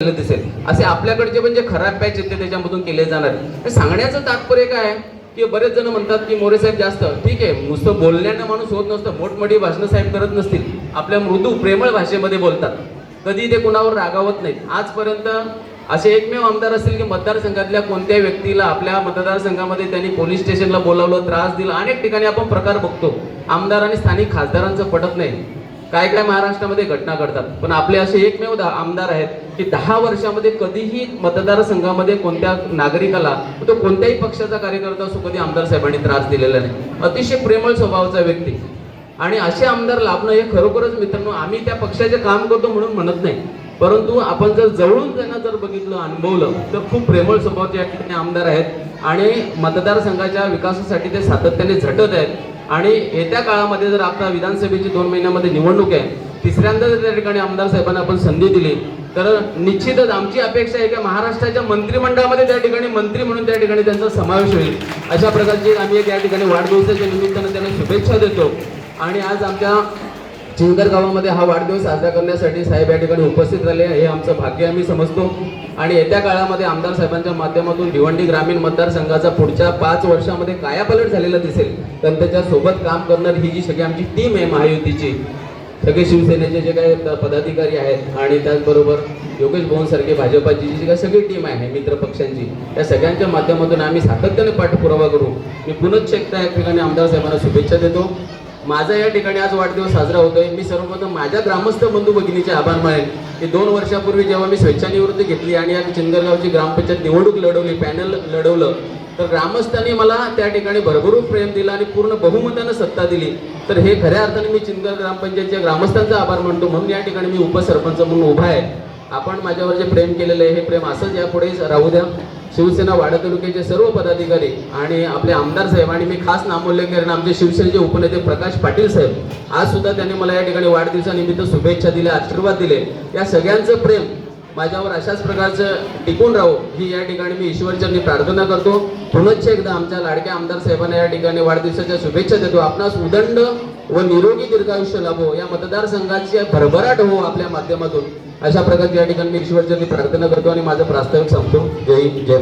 दिसेल. असे आपल्याकडचे पण जे खराब पॅच आहेत ते त्याच्यामधून केले जाणार. सांगण्याचं तात्पर्य काय आहे? की बरेच जण म्हणतात की मोरे साहेब जास्त. ठीक आहे नुसतं बोलण्यानं माणूस होत नसतं. मोठमोठी भाषणं साहेब करत नसतील. आपल्या मृदू प्रेमळ भाषेमध्ये बोलतात. कधी ते कुणावर रागावत नाहीत. आजपर्यंत असे एकमेव आमदार असतील की मतदारसंघातल्या कोणत्याही व्यक्तीला आपल्या मतदारसंघामध्ये त्यांनी पोलीस स्टेशनला बोलावलं त्रास दिला. अनेक ठिकाणी आपण प्रकार बघतो. आमदार आणि स्थानिक खासदारांचं पटत नाही. काय काय महाराष्ट्रामध्ये घटना घडतात. पण आपले असे एकमेव आमदार आहेत की दहा वर्षामध्ये कधीही मतदारसंघामध्ये कोणत्या नागरिकाला तो कोणत्याही पक्षाचा कार्यकर्ता असो कधी आमदार साहेबांनी त्रास दिलेला नाही. अतिशय प्रेमळ स्वभावाचा व्यक्ती. आणि असे आमदार लाभणं हे खरोखरच मित्रांनो आम्ही त्या पक्षाचे काम करतो म्हणून म्हणत नाही. परंतु आपण जर जवळून त्यांना जर बघितलं अनुभवलं तर खूप प्रेमळ स्वभावाचे या ठिकाणी आमदार आहेत. आणि मतदारसंघाच्या विकासासाठी ते सातत्याने झटत आहेत. आणि येत्या काळामध्ये जर आता विधानसभेची दोन महिन्यामध्ये निवडणूक आहे तिसऱ्यांदा जर त्या ठिकाणी आमदार साहेबांना आपण संधी दिली तर निश्चितच आमची अपेक्षा आहे की महाराष्ट्राच्या मंत्रिमंडळामध्ये त्या ठिकाणी मंत्री म्हणून त्या ठिकाणी त्यांचा समावेश होईल. अशा प्रकारची आम्ही एक या ठिकाणी वाढदिवसाच्या निमित्तानं त्यांना शुभेच्छा देतो. आणि आज आमच्या चिंगर गावामध्ये हा वाढदिवस साजरा करण्यासाठी साहेब या ठिकाणी उपस्थित झाले हे आमचं भाग्य आम्ही समजतो. आणि येत्या काळामध्ये आमदार साहेबांच्या माध्यमातून भिवंडी ग्रामीण मतदारसंघाचा पुढच्या पाच वर्षामध्ये कायापलट झालेला दिसेल. तर त्याच्यासोबत काम करणार ही जी सगळी आमची टीम आहे महायुतीची. सगळे शिवसेनेचे जे काही पदाधिकारी आहेत आणि त्याचबरोबर योगेश भवनसारखे भाजपाची जी काही सगळी टीम आहे मित्र पक्षांची त्या सगळ्यांच्या माध्यमातून आम्ही सातत्याने पाठपुरावा करू. मी पुनश्च एकदा या ठिकाणी आमदार साहेबांना शुभेच्छा देतो. माझा या ठिकाणी आज वाढदिवस साजरा होतोय. मी सर्वप्रथम माझ्या ग्रामस्थ बंधू भगिनीचे आभार मानेन. की दोन वर्षापूर्वी जेव्हा मी स्वेच्छानिवृत्ती घेतली आणि या चिंदरगावची ग्रामपंचायत निवडणूक लढवली पॅनल लढवलं तर ग्रामस्थांनी मला त्या ठिकाणी भरभरून प्रेम दिला आणि पूर्ण बहुमतानं सत्ता दिली. तर हे खऱ्या अर्थाने मी चिंदर ग्रामपंचायतच्या ग्रामस्थांचा आभार मानतो. म्हणून या ठिकाणी मी उपसरपंच म्हणून उभा आहे. आपण माझ्यावर जे प्रेम केलेलं आहे हे प्रेम असंच यापुढे राहू द्या. शिवसेना वाडा तालुक्याचे सर्व पदाधिकारी आणि आपले आमदार साहेब आणि मी खास नामोल्लेख करेन आमचे शिवसेनेचे उपनेते प्रकाश पाटील साहेब. आज सुद्धा त्यांनी मला या ठिकाणी वाढदिवसानिमित्त शुभेच्छा दिल्या आशीर्वाद दिले. या सगळ्यांचं प्रेम माझ्यावर अशाच प्रकारचं टिकून राहो ही या ठिकाणी मी ईश्वरचरणी प्रार्थना करतो. पुनश्च एकदा आमच्या लाडक्या आमदार साहेबांना या ठिकाणी वाढदिवसाच्या शुभेच्छा देतो. आपणास उदंड व निरोगी दीर्घायुष्य लाभो. या मतदारसंघाची भरभराट हो आपल्या माध्यमातून. अशा प्रकारची या ठिकाणी मी ईश्वरचरणी प्रार्थना करतो आणि माझं प्रास्ताविक सांगतो जय जय